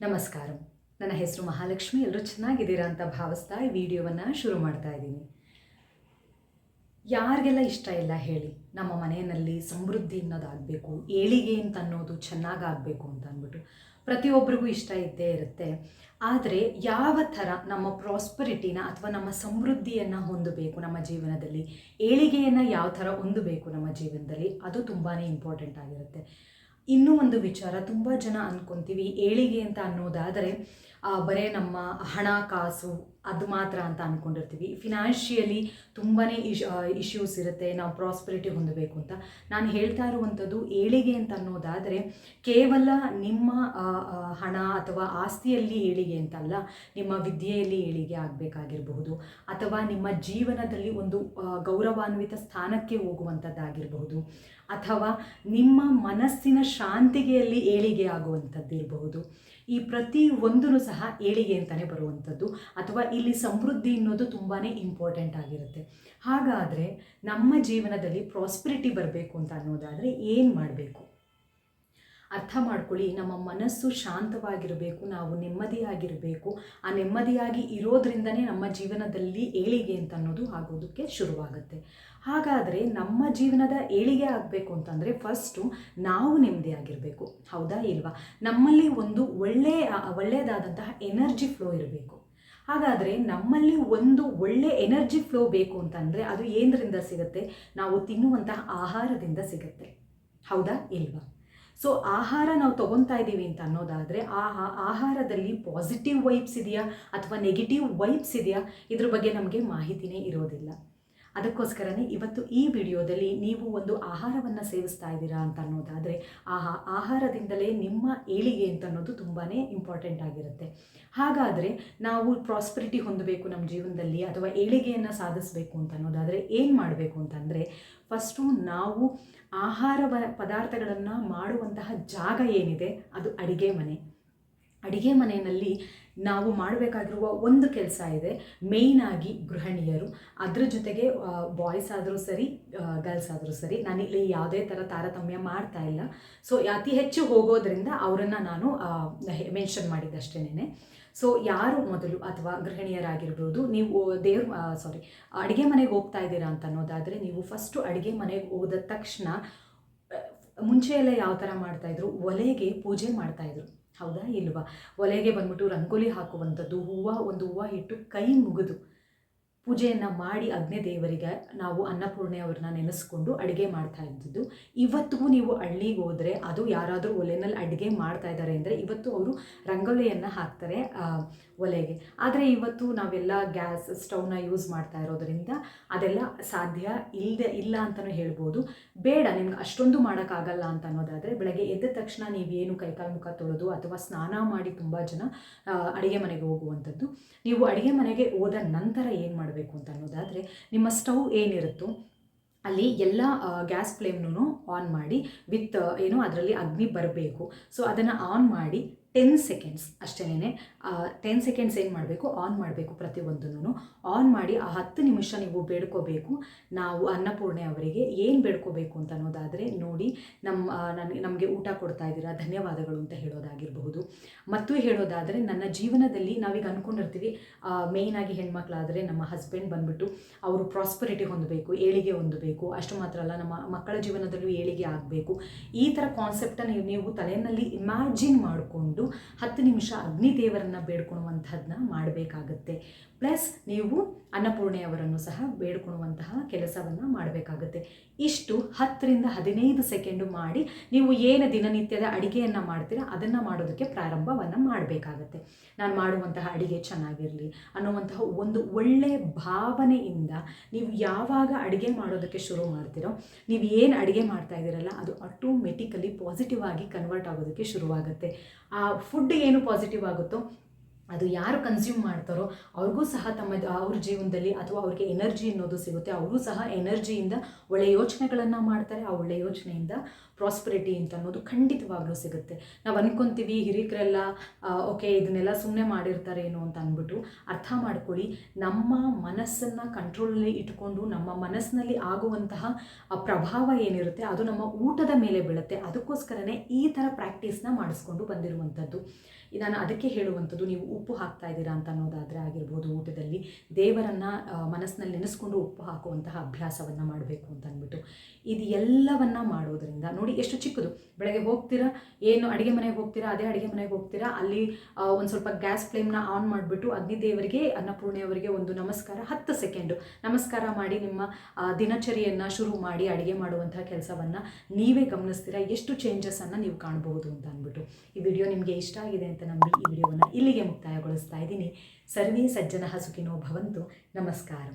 ನಮಸ್ಕಾರ. ನನ್ನ ಹೆಸರು ಮಹಾಲಕ್ಷ್ಮಿ. ಎಲ್ಲರೂ ಚೆನ್ನಾಗಿದ್ದೀರಾ ಅಂತ ಭಾವಿಸ್ತಾ ಈ ವಿಡಿಯೋವನ್ನು ಶುರು ಮಾಡ್ತಾ ಇದ್ದೀನಿ. ಯಾರಿಗೆಲ್ಲ ಇಷ್ಟ ಇಲ್ಲ ಹೇಳಿ, ನಮ್ಮ ಮನೆಯಲ್ಲಿ ಸಮೃದ್ಧಿ ಅನ್ನೋದಾಗಬೇಕು, ಏಳಿಗೆ ಅಂತ ಅನ್ನೋದು ಚೆನ್ನಾಗಾಗಬೇಕು ಅಂತ ಅಂದ್ಬಿಟ್ಟು ಪ್ರತಿಯೊಬ್ಬರಿಗೂ ಇಷ್ಟ ಇದ್ದೇ ಇರುತ್ತೆ. ಆದರೆ ಯಾವ ಥರ ನಮ್ಮ ಪ್ರಾಸ್ಪರಿಟಿನ ಅಥವಾ ನಮ್ಮ ಸಮೃದ್ಧಿಯನ್ನು ಹೊಂದಬೇಕು ನಮ್ಮ ಜೀವನದಲ್ಲಿ, ಏಳಿಗೆಯನ್ನು ಯಾವ ಥರ ಹೊಂದಬೇಕು ನಮ್ಮ ಜೀವನದಲ್ಲಿ, ಅದು ತುಂಬಾ ಇಂಪಾರ್ಟೆಂಟ್ ಆಗಿರುತ್ತೆ. ಇನ್ನೂ ಒಂದು ವಿಚಾರ ತುಂಬ ಜನ ಅಂದ್ಕೊತೀವಿ ಏಳಿಗೆ ಅಂತ ಅನ್ನೋದಾದರೆ ಬರೇ ನಮ್ಮ ಹಣ, ಕಾಸು ಅದು ಮಾತ್ರ ಅಂತ ಅಂದ್ಕೊಂಡಿರ್ತೀವಿ ಫಿನಾನ್ಷಿಯಲಿ ತುಂಬಾ ಇಶ್ ಇಶ್ಯೂಸ್ ಇರುತ್ತೆ. ನಾವು ಪ್ರಾಸ್ಪರಿಟಿ ಹೊಂದಬೇಕು ಅಂತ. ನಾನು ಹೇಳ್ತಾ ಇರುವಂಥದ್ದು ಏಳಿಗೆ ಅಂತ ಅನ್ನೋದಾದರೆ, ಕೇವಲ ನಿಮ್ಮ ಹಣ ಅಥವಾ ಆಸ್ತಿಯಲ್ಲಿ ಏಳಿಗೆ ಅಂತಲ್ಲ ನಿಮ್ಮ ವಿದ್ಯೆಯಲ್ಲಿ ಏಳಿಗೆ ಆಗಬೇಕಾಗಿರಬಹುದು. ಅಥವಾ ನಿಮ್ಮ ಜೀವನದಲ್ಲಿ ಒಂದು ಗೌರವಾನ್ವಿತ ಸ್ಥಾನಕ್ಕೆ ಹೋಗುವಂಥದ್ದಾಗಿರಬಹುದು. ಅಥವಾ ನಿಮ್ಮ ಮನಸ್ಸಿನ ಶಾಂತಿಗೆಯಲ್ಲಿ ಏಳಿಗೆ ಆಗುವಂಥದ್ದಿರಬಹುದು. ಈ ಪ್ರತಿ ಒಂದೂ ಸಹ ಏಳಿಗೆ ಅಂತಲೇ ಬರುವಂಥದ್ದು ಅಥವಾ ಇಲ್ಲಿ ಸಮೃದ್ಧಿ ಅನ್ನೋದು ತುಂಬಾ ಇಂಪಾರ್ಟೆಂಟ್ ಆಗಿರುತ್ತೆ. ಹಾಗಾದರೆ ನಮ್ಮ ಜೀವನದಲ್ಲಿ ಪ್ರಾಸ್ಪರಿಟಿ ಬರಬೇಕು ಅಂತ ಅನ್ನೋದಾದರೆ ಏನು ಮಾಡಬೇಕು? ಅರ್ಥ ಮಾಡ್ಕೊಳ್ಳಿ, ನಮ್ಮ ಮನಸ್ಸು ಶಾಂತವಾಗಿರಬೇಕು, ನಾವು ನೆಮ್ಮದಿಯಾಗಿರಬೇಕು. ಆ ನೆಮ್ಮದಿಯಾಗಿ ಇರೋದ್ರಿಂದನೇ ನಮ್ಮ ಜೀವನದಲ್ಲಿ ಏಳಿಗೆ ಅಂತ ಅನ್ನೋದು ಆಗೋದಕ್ಕೆ ಶುರುವಾಗುತ್ತೆ. ಹಾಗಾದರೆ ನಮ್ಮ ಜೀವನದ ಏಳಿಗೆ ಆಗಬೇಕು ಅಂತಂದರೆ ಫಸ್ಟು ನಾವು ನೆಮ್ಮದಿಯಾಗಿರಬೇಕು. ಹೌದಾ ಇಲ್ವಾ? ನಮ್ಮಲ್ಲಿ ಒಂದು ಒಳ್ಳೆಯ ಒಳ್ಳೆಯದಾದಂತಹ ಎನರ್ಜಿ ಫ್ಲೋ ಇರಬೇಕು. ಹಾಗಾದರೆ ನಮ್ಮಲ್ಲಿ ಒಂದು ಒಳ್ಳೆ ಎನರ್ಜಿ ಫ್ಲೋ ಬೇಕು ಅಂತಂದರೆ ಅದು ಏನರಿಂದ ಸಿಗುತ್ತೆ? ನಾವು ತಿನ್ನುವಂತಹ ಆಹಾರದಿಂದ ಸಿಗುತ್ತೆ. ಹೌದಾ ಇಲ್ವಾ? ಸೊ ಆಹಾರ ನಾವು ತಗೊತಾ ಇದ್ದೀವಿ ಅಂತ ಅನ್ನೋದಾದರೆ ಆ ಆಹಾರದಲ್ಲಿ ಪಾಸಿಟಿವ್ ವೈಬ್ಸ್ ಇದೆಯಾ ಅಥವಾ ನೆಗೆಟಿವ್ ವೈಬ್ಸ್ ಇದೆಯಾ? ಇದ್ರ ಬಗ್ಗೆ ನಮಗೆ ಮಾಹಿತಿನೇ ಇರೋದಿಲ್ಲ. ಅದಕ್ಕೋಸ್ಕರನೇ ಇವತ್ತು ಈ ವಿಡಿಯೋದಲ್ಲಿ ನೀವು ಒಂದು ಆಹಾರವನ್ನು ಸೇವಿಸ್ತಾ ಇದ್ದೀರಾ ಅಂತ ಅನ್ನೋದಾದರೆ ಆ ಆ- ಆಹಾರದಿಂದಲೇ ನಿಮ್ಮ ಏಳಿಗೆ ಅಂತ ಅನ್ನೋದು ತುಂಬಾ ಇಂಪಾರ್ಟೆಂಟ್ ಆಗಿರುತ್ತೆ. ಹಾಗಾದರೆ ನಾವು ಪ್ರಾಸ್ಪರಿಟಿ ಹೊಂದಬೇಕು ನಮ್ಮ ಜೀವನದಲ್ಲಿ ಅಥವಾ ಏಳಿಗೆಯನ್ನು ಸಾಧಿಸಬೇಕು ಅಂತ ಅನ್ನೋದಾದರೆ ಏನು ಮಾಡಬೇಕು ಅಂತಂದರೆ ಫಸ್ಟು ನಾವು ಆಹಾರ ಪದಾರ್ಥಗಳನ್ನು ಮಾಡುವಂತಹ ಜಾಗ ಏನಿದೆ ಅದು ಅಡಿಗೆ ಮನೆ. ಅಡಿಗೆ ಮನೆಯಲ್ಲಿ ನಾವು ಮಾಡಬೇಕಾಗಿರುವ ಒಂದು ಕೆಲಸ ಇದೆ ಮೇಯ್ನಾಗಿ ಗೃಹಿಣಿಯರು. ಅದರ ಜೊತೆಗೆ ಬಾಯ್ಸ್ ಆದರೂ ಸರಿ ಗರ್ಲ್ಸ್ ಆದರೂ ಸರಿ ನಾನಿಲ್ಲಿ ಯಾವುದೇ ಥರ ತಾರತಮ್ಯ ಮಾಡ್ತಾ ಇಲ್ಲ. ಸೊ ಅತಿ ಹೆಚ್ಚು ಹೋಗೋದ್ರಿಂದ ಅವರನ್ನು ನಾನು ಮೆನ್ಷನ್ ಮಾಡಿದ್ದಷ್ಟೇನೆ ಸೊ ಯಾರು ಮೊದಲು ಅಥವಾ ಗೃಹಿಣಿಯರಾಗಿರ್ಬೋದು, ನೀವು ದೇವ್ರ ಸಾರಿ ಅಡುಗೆ ಮನೆಗೆ ಹೋಗ್ತಾ ಇದ್ದೀರಾ ಅಂತ ಅನ್ನೋದಾದರೆ, ನೀವು ಫಸ್ಟು ಅಡುಗೆ ಮನೆಗೆ ಹೋದ ತಕ್ಷಣ ಮುಂಚೆಯೆಲ್ಲ ಯಾವ ಥರ ಮಾಡ್ತಾಯಿದ್ರು ಒಲೆಗೆ ಪೂಜೆ ಮಾಡ್ತಾಯಿದ್ರು ಹೌದಾ ಇಲ್ವಾ? ಒಲೆಗೆ ಬಂದ್ಬಿಟ್ಟು ರಂಗೋಲಿ ಹಾಕುವಂಥದ್ದು ಹೂವು ಒಂದು ಹೂವು ಇಟ್ಟು ಕೈ ಮುಗಿದು ಪೂಜೆಯನ್ನು ಮಾಡಿ ಅಗ್ನಿ ದೇವರಿಗೆ ನಾವು ಅನ್ನಪೂರ್ಣೆ ಅವ್ರನ್ನ ನೆನೆಸ್ಕೊಂಡು ಅಡುಗೆ ಮಾಡ್ತಾ ಇದ್ದಿದ್ದು. ಇವತ್ತಿಗೂ ನೀವು ಹಳ್ಳಿಗೆ ಹೋದರೆ ಅದು ಯಾರಾದರೂ ಒಲೆನಲ್ಲಿ ಅಡುಗೆ ಮಾಡ್ತಾ ಇದ್ದಾರೆ ಅಂದರೆ ಇವತ್ತು ಅವರು ರಂಗೋಲಿಯನ್ನು ಹಾಕ್ತಾರೆ ಒಲೆಗೆ. ಆದರೆ ಇವತ್ತು ನಾವೆಲ್ಲ ಗ್ಯಾಸ್ ಸ್ಟೌವ್ನ ಯೂಸ್ ಮಾಡ್ತಾ ಇರೋದ್ರಿಂದ ಅದೆಲ್ಲ ಸಾಧ್ಯ ಇಲ್ಲದೆ ಇಲ್ಲ ಅಂತಲೂ ಹೇಳ್ಬೋದು. ಬೇಡ, ನಿಮ್ಗೆ ಅಷ್ಟೊಂದು ಮಾಡೋಕ್ಕಾಗಲ್ಲ ಅಂತ ಅನ್ನೋದಾದರೆ ಬೆಳಗ್ಗೆ ಎದ್ದ ತಕ್ಷಣ ನೀವೇನು ಕೈಕಾಲು ಮುಖ ತೊಳೆದು ಅಥವಾ ಸ್ನಾನ ಮಾಡಿ ತುಂಬ ಜನ ಅಡುಗೆ ಮನೆಗೆ ಹೋಗುವಂಥದ್ದು. ನೀವು ಅಡುಗೆ ಮನೆಗೆ ಹೋದ ನಂತರ ಏನು ಮಾಡಬೇಕು? ಅಂತ ಅನ್ನೋದಾದರೆ ನಿಮ್ಮ ಸ್ಟವ್ ಏನಿರುತ್ತೋ ಅಲ್ಲಿ ಎಲ್ಲ ಗ್ಯಾಸ್ ಫ್ಲೇಮ್ನೂ ಆನ್ ಮಾಡಿ ವಿತ್ ಏನು ಅದರಲ್ಲಿ ಅಗ್ನಿ ಬರಬೇಕು. ಸೊ ಅದನ್ನು ಆನ್ ಮಾಡಿ ಟೆನ್ ಸೆಕೆಂಡ್ಸ್ ಅಷ್ಟೇನೆ ಟೆನ್ ಸೆಕೆಂಡ್ಸ್ ಏನು ಮಾಡಬೇಕು ಆನ್ ಮಾಡಬೇಕು ಪ್ರತಿಯೊಂದನ್ನು ಆನ್ ಮಾಡಿ ಆ ಹತ್ತು ನಿಮಿಷ ನೀವು ಬೇಡ್ಕೋಬೇಕು. ನಾವು ಅನ್ನಪೂರ್ಣೆ ಅವರಿಗೆ ಏನು ಬೇಡ್ಕೋಬೇಕು ಅಂತ ಅನ್ನೋದಾದರೆ ನೋಡಿ ನಮ್ಮ ನನಗೆ ನಮಗೆ ಊಟ ಕೊಡ್ತಾ ಇದ್ದೀರಾ, ಧನ್ಯವಾದಗಳು ಅಂತ ಹೇಳೋದಾಗಿರಬಹುದು. ಮತ್ತು ಹೇಳೋದಾದರೆ ನನ್ನ ಜೀವನದಲ್ಲಿ ನಾವೀಗ ಅಂದ್ಕೊಂಡಿರ್ತೀವಿ ಮೇಯ್ನಾಗಿ ಹೆಣ್ಮಕ್ಳಾದರೆ ನಮ್ಮ ಹಸ್ಬೆಂಡ್ ಬಂದುಬಿಟ್ಟು ಅವರು ಪ್ರಾಸ್ಪರಿಟಿ ಹೊಂದಬೇಕು, ಏಳಿಗೆ ಹೊಂದಬೇಕು, ಅಷ್ಟು ಮಾತ್ರ ಅಲ್ಲ, ನಮ್ಮ ಮಕ್ಕಳ ಜೀವನದಲ್ಲೂ ಏಳಿಗೆ ಆಗಬೇಕು. ಈ ಥರ ಕಾನ್ಸೆಪ್ಟನ್ನು ನೀವು ತಲೆಯಲ್ಲಿ ಇಮ್ಯಾಜಿನ್ ಮಾಡಿಕೊಂಡು ಹತ್ತು ನಿಮಿಷ ಅಗ್ನಿದೇವರನ್ನು ಬೇಡ್ಕೊಳ್ಳುವಂಥದ್ದನ್ನ ಮಾಡಬೇಕಾಗತ್ತೆ. ಪ್ಲಸ್ ನೀವು ಅನ್ನಪೂರ್ಣೆಯವರನ್ನು ಸಹ ಬೇಡ್ಕೊಳುವಂತಹ ಕೆಲಸವನ್ನು ಮಾಡಬೇಕಾಗುತ್ತೆ. ಇಷ್ಟು ಹತ್ತರಿಂದ ಹದಿನೈದು ಸೆಕೆಂಡು ಮಾಡಿ ನೀವು ಏನು ದಿನನಿತ್ಯದ ಅಡಿಗೆಯನ್ನು ಮಾಡ್ತೀರಾ ಅದನ್ನು ಮಾಡೋದಕ್ಕೆ ಪ್ರಾರಂಭವನ್ನು ಮಾಡಬೇಕಾಗತ್ತೆ. ನಾನು ಮಾಡುವಂತಹ ಅಡಿಗೆ ಚೆನ್ನಾಗಿರಲಿ ಅನ್ನುವಂತಹ ಒಂದು ಒಳ್ಳೆಯ ಭಾವನೆಯಿಂದ ನೀವು ಯಾವಾಗ ಅಡುಗೆ ಮಾಡೋದಕ್ಕೆ ಶುರು ಮಾಡ್ತೀರೋ, ನೀವು ಏನು ಅಡುಗೆ ಮಾಡ್ತಾ ಇದ್ದೀರಲ್ಲ ಅದು ಆಟೋಮೆಟಿಕಲಿ ಪಾಸಿಟಿವ್ ಆಗಿ ಕನ್ವರ್ಟ್ ಆಗೋದಕ್ಕೆ ಶುರುವಾಗುತ್ತೆ. ಆ ಫುಡ್ ಏನು ಪಾಸಿಟಿವ್ ಆಗುತ್ತೋ, ಅದು ಯಾರು ಕನ್ಸ್ಯೂಮ್ ಮಾಡ್ತಾರೋ, ಅವ್ರಿಗೂ ಸಹ ತಮ್ಮ ಅವ್ರ ಜೀವನದಲ್ಲಿ ಅಥವಾ ಅವ್ರಿಗೆ ಎನರ್ಜಿ ಅನ್ನೋದು ಸಿಗುತ್ತೆ. ಅವರು ಸಹ ಎನರ್ಜಿಯಿಂದ ಒಳ್ಳೆಯ ಯೋಚನೆಗಳನ್ನು ಮಾಡ್ತಾರೆ. ಆ ಒಳ್ಳೆಯ ಯೋಚನೆಯಿಂದ ಪ್ರಾಸ್ಪರಿಟಿ ಅಂತ ಅನ್ನೋದು ಖಂಡಿತವಾಗ್ಲೂ ಸಿಗುತ್ತೆ. ನಾವು ಅನ್ಕೊಂತೀವಿ ಹಿರಿಯಕರೆಲ್ಲ ಓಕೆ ಇದನ್ನೆಲ್ಲ ಸುಮ್ಮನೆ ಮಾಡಿರ್ತಾರೆ ಏನು ಅಂತ ಅಂದ್ಬಿಟ್ಟು ಅರ್ಥ ಮಾಡ್ಕೊಳ್ಳಿ, ನಮ್ಮ ಮನಸ್ಸನ್ನು ಕಂಟ್ರೋಲಲ್ಲಿ ಇಟ್ಕೊಂಡು, ನಮ್ಮ ಮನಸ್ಸಿನಲ್ಲಿ ಆಗುವಂತಹ ಪ್ರಭಾವ ಏನಿರುತ್ತೆ ಅದು ನಮ್ಮ ಊಟದ ಮೇಲೆ ಬೀಳುತ್ತೆ. ಅದಕ್ಕೋಸ್ಕರನೇ ಈ ಥರ ಪ್ರಾಕ್ಟೀಸ್ನ ಮಾಡಿಸ್ಕೊಂಡು ಬಂದಿರುವಂಥದ್ದು. ನಾನು ಅದಕ್ಕೆ ಹೇಳುವಂಥದ್ದು, ನೀವು ಉಪ್ಪು ಹಾಕ್ತಾ ಇದ್ದೀರಾ ಅಂತ ಅನ್ನೋದಾದರೆ ಆಗಿರ್ಬೋದು ಊಟದಲ್ಲಿ. ದೇವರನ್ನು ಮನಸ್ಸಿನಲ್ಲಿ ನೆನೆಸ್ಕೊಂಡು ಉಪ್ಪು ಹಾಕುವಂತಹ ಅಭ್ಯಾಸವನ್ನು ಮಾಡಬೇಕು ಅಂತ ಅಂದ್ಬಿಟ್ಟು. ಇದು ಎಲ್ಲವನ್ನು ಮಾಡೋದ್ರಿಂದ, ನೋಡಿ ಎಷ್ಟು ಚಿಕ್ಕದು. ಬೆಳಗ್ಗೆ ಹೋಗ್ತೀರಾ, ಏನು ಅಡುಗೆ ಮನೆಗೆ ಹೋಗ್ತೀರಾ, ಅದೇ ಅಡುಗೆ ಮನೆಗೆ ಹೋಗ್ತೀರಾ, ಅಲ್ಲಿ ಒಂದು ಸ್ವಲ್ಪ ಗ್ಯಾಸ್ ಫ್ಲೇಮ್ನ ಆನ್ ಮಾಡಿಬಿಟ್ಟು ಅಗ್ನಿದೇವರಿಗೆ ಅನ್ನಪೂರ್ಣೆಯವರಿಗೆ ಒಂದು ನಮಸ್ಕಾರ ಹತ್ತು ಸೆಕೆಂಡು. ನಮಸ್ಕಾರ ಮಾಡಿ ನಿಮ್ಮ ದಿನಚರಿಯನ್ನು ಶುರು ಮಾಡಿ ಅಡುಗೆ ಮಾಡುವಂಥ ಕೆಲಸವನ್ನು ನೀವೇ ಗಮನಿಸ್ತೀರಾ, ಎಷ್ಟು ಚೇಂಜಸನ್ನು ನೀವು ಕಾಣಬಹುದು ಅಂತ ಅಂದ್ಬಿಟ್ಟು. ಈ ವಿಡಿಯೋ ನಿಮಗೆ ಇಷ್ಟ ಆಗಿದೆ ಅಂತ ನಂಬಿ ಈ ವಿಡಿಯೋವನ್ನು ಇಲ್ಲಿಗೆ ಮುಕ್ತಾಯಗೊಳಿಸ್ತಾ ಇದ್ದೀನಿ. ಸರ್ವೇ ಸಜ್ಜನ ಸುಖಿನೋ ಭವಂತು. ನಮಸ್ಕಾರ.